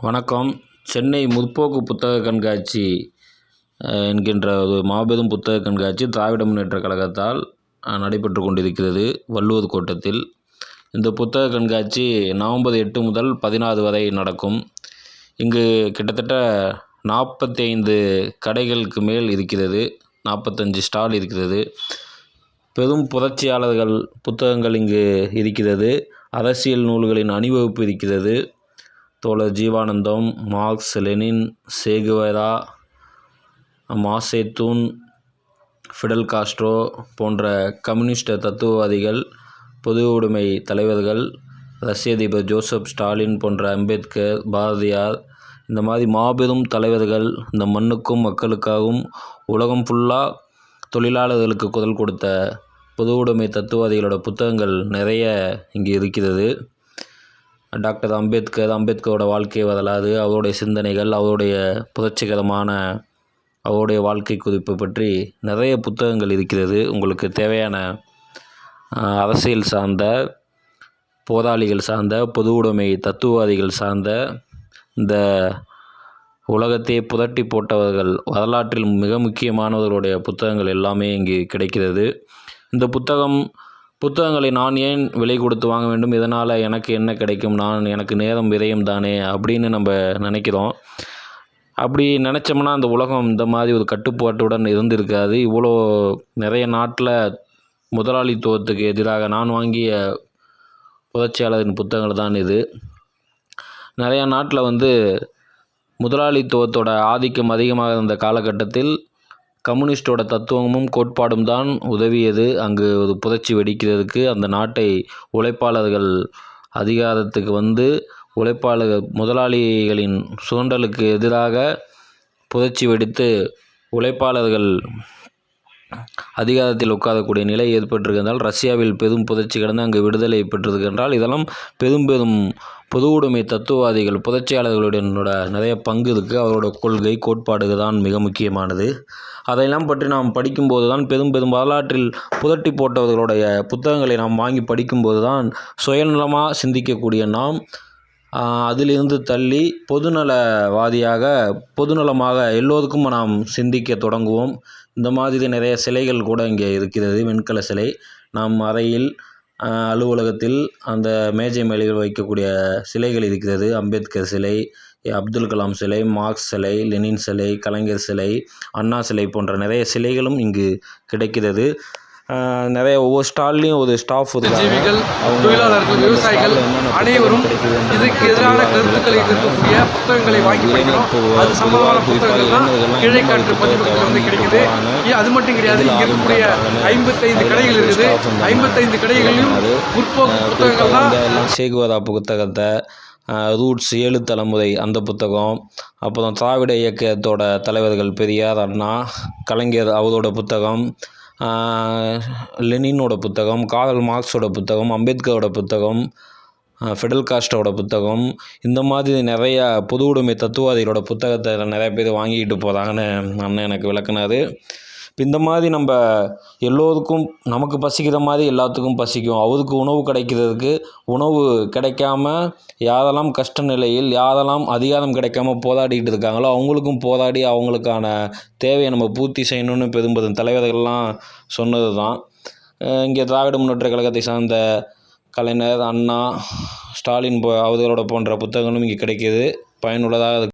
வணக்கம். சென்னை முற்போக்கு புத்தக கண்காட்சி என்கின்ற ஒரு மாபெரும் புத்தக கண்காட்சி திராவிட முன்னேற்றக் கழகத்தால் நடைபெற்று கொண்டிருக்கிறது வள்ளுவர் கோட்டத்தில். இந்த புத்தக கண்காட்சி நவம்பர் எட்டு முதல் பதினாறு வரை நடக்கும். இங்கு கிட்டத்தட்ட நாற்பத்தி ஐந்து கடைகளுக்கு மேல் இருக்கிறது. நாற்பத்தஞ்சு ஸ்டால் இருக்கிறது. பெரும் புரட்சியாளர்கள் புத்தகங்கள் இங்கு இருக்கிறது. அரசியல் நூல்களின் அணிவகுப்பு இருக்கிறது. தோழர் Jeevanandam Marx Lenin Che Guevara Mao Tse tung Fidel Castro போன்ற கம்யூனிஸ்ட் தத்துவவாதிகள் பொது உடைமை தலைவர்கள் ரஷ்ய அதிபர் ஜோசப் ஸ்டாலின் போன்ற அம்பேத்கர் பாரதியார் இந்த மாதிரி மாபெரும் தலைவர்கள் இந்த மண்ணுக்கும் மக்களுக்காகவும் உலகம் ஃபுல்லாக தொழிலாளர்களுக்கு குரல் கொடுத்த பொது உடைமை தத்துவவாதிகளோட புத்தகங்கள் நிறைய இங்கே இருக்கிறது. டாக்டர் அம்பேத்கர் அம்பேத்கரோட வாழ்க்கை வரலாறு அவருடைய சிந்தனைகள் அவருடைய புரட்சிகரமான அவருடைய வாழ்க்கை குறிப்பு பற்றி நிறைய புத்தகங்கள் இருக்கிறது. உங்களுக்கு தேவையான அரசியல் சார்ந்த போராளிகள் சார்ந்த பொது உடைமை தத்துவவாதிகள் சார்ந்த இந்த உலகத்தையே புரட்டி போட்டவர்கள் வரலாற்றில் மிக முக்கியமானவர்களுடைய புத்தகங்கள் எல்லாமே இங்கு கிடைக்கிறது. இந்த புத்தகம் புத்தகங்களை நான் ஏன் விலை கொடுத்து வாங்க வேண்டும்? இதனால் எனக்கு என்ன கிடைக்கும்? நான் எனக்கு நேரம் விரயம் தானே? அப்படின்னு நம்ம நினைக்கிறோம். அப்படி நினச்சோம்னா அந்த உலகம் இந்த மாதிரி ஒரு கட்டுப்பாட்டுடன் இருந்திருக்காது. இவ்வளோ நிறைய நாட்டில் முதலாளித்துவத்துக்கு எதிராக நான் வாங்கிய புரட்சியாளரின் புத்தகங்கள் தான் இது. நிறையா நாட்டில் வந்து முதலாளித்துவத்தோட ஆதிக்கம் அதிகமாக இருந்த காலகட்டத்தில் கம்யூனிஸ்டோட தத்துவமும் கோட்பாடும் தான் உதவியது. அங்கு ஒரு புரட்சி வெடிக்கிறதுக்கு அந்த நாட்டை உழைப்பாளர்கள் அதிகாரத்துக்கு வந்து உழைப்பாளர்கள் முதலாளிகளின் சுரண்டலுக்கு எதிராக புரட்சி வெடித்து உழைப்பாளர்கள் அதிகாரத்தில் உட்காரக்கூடிய நிலை ஏற்பட்டிருக்கின்றால் ரஷ்யாவில் பெரும் புரட்சி கடந்து அங்கு விடுதலை பெற்றிருக்கின்றால் இதெல்லாம் பெரும் பெரும் பொது உடைமை தத்துவவாதிகள் புரட்சியாளர்களுடைய நிறைய பங்கு இருக்குது அவரோட கொள்கை கோட்பாடுகள் தான் மிக முக்கியமானது. அதையெல்லாம் பற்றி நாம் படிக்கும்போது தான் பெரும் பெரும் வரலாற்றில் புரட்டி போட்டவர்களுடைய புத்தகங்களை நாம் வாங்கி படிக்கும்போது தான் சுயநலமாக சிந்திக்கக்கூடிய நாம் அதிலிருந்து தள்ளி பொதுநலவாதியாக பொதுநலமாக எல்லோருக்கும் நாம் சிந்திக்க தொடங்குவோம். இந்த மாதிரி நிறைய சிலைகள் கூட இங்கே இருக்கிறது வெண்கல சிலை. நாம் அறையில் அலுவலகத்தில் அந்த மேஜை மேலே வைக்கக்கூடிய சிலைகள் இருக்கிறது. அம்பேத்கர் சிலை அப்துல் கலாம் சிலை மார்க்ஸ் சிலை லெனின் சிலை கலைஞர் சிலை அண்ணா சிலை போன்ற நிறைய சிலைகளும் இங்கு கிடைக்கிறது. நிறைய ஒவ்வொரு ஸ்டால்லையும் ஒரு ஸ்டாஃப் ஜீவிகள் தொழிலாளர்கள் விவசாயிகள் அனைவரும் இதுக்கு எதிரான கருத்துக்களை இருக்கக்கூடிய புத்தகங்களை வாங்கி அது சம்பந்தமான புத்தகங்கள் தான் கிழைக்காற்று பதிப்பகத்தில் வந்து கிடைக்குது. அது மட்டும் கிடையாது. இங்க இருக்கக்கூடிய ஐம்பத்தைந்து கடைகள் இருக்குது. ஐம்பத்தைந்து கடைகளிலும் முற்போக்கு புத்தகங்கள் தான் சேகுவதா புத்தகத்தை ரூட்ஸ் ஏழு தலைமுறை அந்த புத்தகம் அப்புறம் திராவிட இயக்கத்தோட தலைவர்கள் பெரியார் அண்ணா கலைஞர் அவரோட புத்தகம் லெனினோட புத்தகம் கார்ல் மார்க்ஸோட புத்தகம் அம்பேத்கரோட புத்தகம் ஆஹ், ஃபிடல் காஸ்டோட புத்தகம் இந்த மாதிரி நிறைய பொது உடைமை தத்துவவாதிகளோட புத்தகத்தை நிறைய பேர் வாங்கிட்டு போகிறாங்கன்னு அண்ணன் எனக்கு விளக்குனார். இந்த மாதிரி நம்ம எல்லோருக்கும் நமக்கு பசிக்கிற மாதிரி எல்லாத்துக்கும் பசிக்கும். அவருக்கு உணவு கிடைக்கிறதுக்கு உணவு கிடைக்காம யாரெல்லாம் கஷ்ட நிலையில் யாரெல்லாம் அதிகாரம் கிடைக்காம போராடிட்டு இருக்காங்களோ அவங்களுக்கும் போராடி அவங்களுக்கான தேவையை நம்ம பூர்த்தி செய்யணும்னு பெரும்பெரும் தலைவர்கள்லாம் சொன்னது தான் இங்கே திராவிட முன்னேற்ற கழகத்தை சார்ந்த கலைஞர் அண்ணா ஸ்டாலின் போ அவர்களோட போன்ற புத்தகங்களும் இங்கே கிடைக்கிது. பயனுள்ளதாக